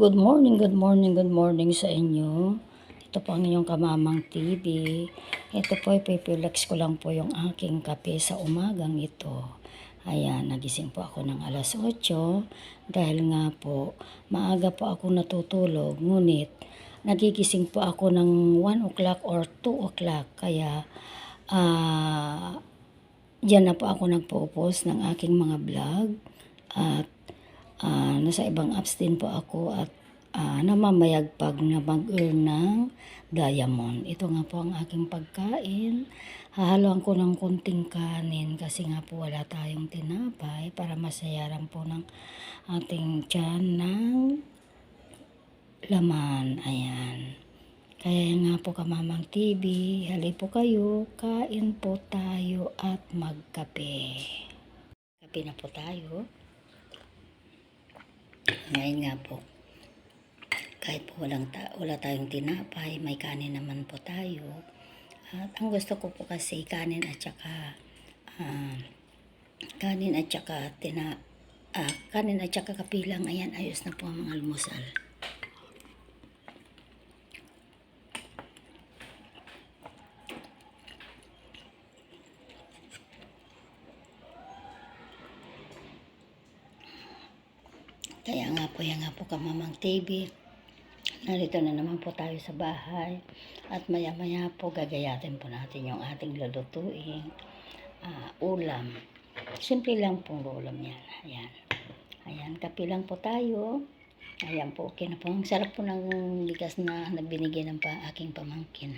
Good morning, good morning, good morning sa inyo. Ito po ang inyong kamamang TV. Ito po, ipiprelax ko lang po yung aking kape sa umagang ito. Ayan, nagising po ako ng alas 8 dahil nga po, maaga po ako natutulog. Ngunit, nagigising po ako ng 1 o'clock or 2 o'clock. Kaya, ah, Diyan na po ako nagpo-post ng aking mga vlog at ah, nasa ibang apps din po ako at ah, namamayagpag na mag-earn ng diamond. Ito nga po ang aking pagkain. Hahaluan ko ng kunting kanin kasi nga po wala tayong tinapay para masayaran po ng ating tiyan ng laman. Ayan. Kaya nga po kamamang TV, hali po kayo, kain po tayo at magkape. Kape na po tayo. Ngayon nga po, kahit po walang ta- wala tayong tinapay, may kanin naman po tayo. At ang gusto ko po kasi kanin at saka ah, kanin at saka tina ah, kanin at saka kapilang. Ayan, ayos na po ang mga almusal. Kaya nga po, yan nga po kamamang TV. Narito na naman po tayo sa bahay. At maya maya po gagayatin po natin yung ating lulutuing ah, ulam. Simple lang pong ulam yan. Ayan. Ayan, kape lang po tayo. Ayan po, okay na po. Ang sarap po ng bigas na, na binigyan ng pa, aking pamangkin.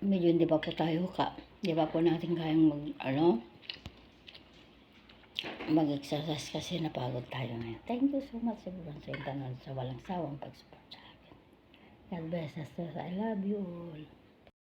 medyo hindi pa po tayo ka, hindi pa po natin kayang mag, ano, mag-exercise kasi napagod tayo ngayon. Thank you so much everyone sa internet sa walang sawang pag-support sa akin. God bless us. I love you all.